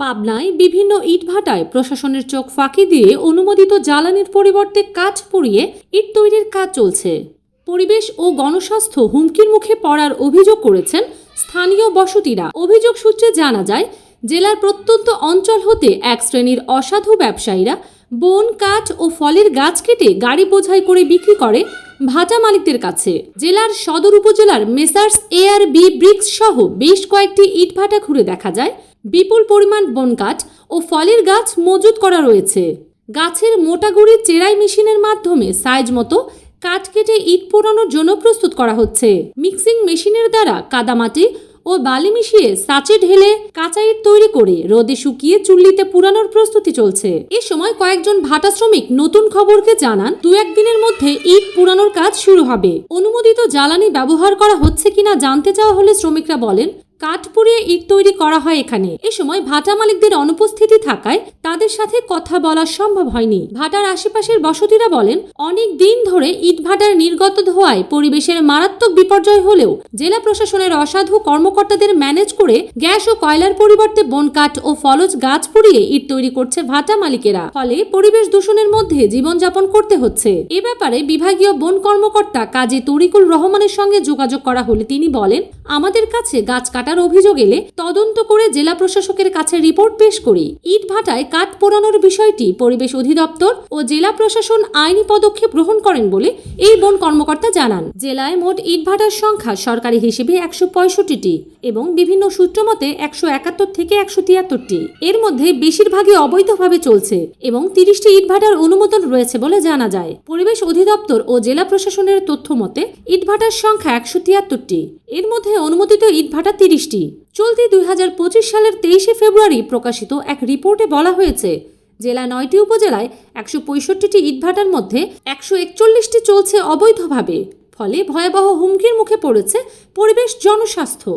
পাবনায় বিভিন্ন ইটভাটায় প্রশাসনের চোখ ফাঁকি দিয়ে অনুমোদিত জ্বালানির পরিবর্তে কাজ পুড়িয়ে ইট তৈরির কাজ চলছে। পরিবেশ ও গণস্বাস্থ্য হুমকির মুখে পড়ার অভিযোগ করেছেন স্থানীয় বসতিরা। অভিযোগ সূত্রে জানা যায়, জেলার প্রত্যন্ত অঞ্চল হতে এক শ্রেণির অসাধু ব্যবসায়ীরা বন, কাঠ ও ফলের গাছ কেটে গাড়ি বোঝাই করে বিক্রি করে ভাটা মালিকদের কাছে। জেলার সদর উপজেলার messrs A R B bricks সহ বেশ কয়েকটি ইটভাটা ঘুরে দেখা যায়। বিপুল পরিমাণ বনকাঠ ও ফলের গাছ মজুত করা রয়েছে। গাছের মোটা মোটাগুড়ি চেরাই মেশিনের মাধ্যমে সাইজ মতো কাঠ কেটে ইট পোড়ানোর জন্য প্রস্তুত করা হচ্ছে। মিক্সিং মেশিনের দ্বারা কাদামাটি ও বালি মিশিয়ে সাঁচে ঢেলে কাঁচা ইট তৈরি করে রোদে শুকিয়ে চুল্লিতে পুরানোর প্রস্তুতি চলছে। এ সময় কয়েকজন ভাটা শ্রমিক নতুন খবরকে জানান, দু একদিনের মধ্যে ইট পুরানোর কাজ শুরু হবে। অনুমোদিত জ্বালানি ব্যবহার করা হচ্ছে কিনা জানতে চাওয়া হলে শ্রমিকরা বলেন কাঠ পুড়িয়ে ইট তৈরি করা হয় এখানে। এ সময় ভাটা মালিকদের অনুপস্থিতি থাকায় তাদের সাথে কথা বলা সম্ভব হয়নি। ভাটার আশেপাশের বসতিরা বলেন, অনেক দিন ধরে ইট ভাটার নির্গত ধোয়ায় পরিবেশের মারাত্মক বিপর্যয় হলেও জেলা প্রশাসনের অসাধু কর্মকর্তাদের ম্যানেজ করে গ্যাস ও কয়লার পরিবর্তে বন কাঠ ও ফলজ গাছ পুড়িয়ে ইট তৈরি করছে ভাটা মালিকেরা। ফলে পরিবেশ দূষণের মধ্যে জীবনযাপন করতে হচ্ছে। এ ব্যাপারে বিভাগীয় বন কর্মকর্তা কাজী তরিকুল রহমানের সঙ্গে যোগাযোগ করা হলে তিনি বলেন আমাদের কাছে গাছ কাটার অভিযোগ এলে তদন্ত করে জেলা প্রশাসকের কাছে রিপোর্ট পেশ করি। ইট ভাটায় কাঠ পোড়ানোর বিষয়টি পরিবেশ অধিদপ্তর ও জেলা প্রশাসন আইনি পদক্ষেপ গ্রহণ করেন বলে এই বন কর্মকর্তা জানান। জেলায় মোট ইট ভাটার সংখ্যা সরকারি হিসেবে একশো পঁয়ষট্টিটি এবং বিভিন্ন সূত্র মতে একশো একাত্তর থেকে একশো তিয়াত্তরটি। এর মধ্যে বেশিরভাগই অবৈধভাবে চলছে এবং তিরিশটি ইটভাটার অনুমোদন রয়েছে বলে জানা যায়। পরিবেশ অধিদপ্তর ও জেলা প্রশাসনের তথ্য মতে ইটভাটার সংখ্যা একশো তিয়াত্তরটি। এর মধ্যে অনুমোদিত ইটভাটা তিরিশটি। চলতি দুই হাজার পঁচিশ সালের তেইশে ফেব্রুয়ারি প্রকাশিত এক রিপোর্টে বলা হয়েছে, জেলা নয়টি উপজেলায় একশো পঁয়ষট্টিটি ইটভাটার মধ্যে একশো একচল্লিশটি চলছে অবৈধভাবে, ফলে ভয়াবহ হুমকির মুখে পড়েছে পরিবেশ জনস্বাস্থ্য।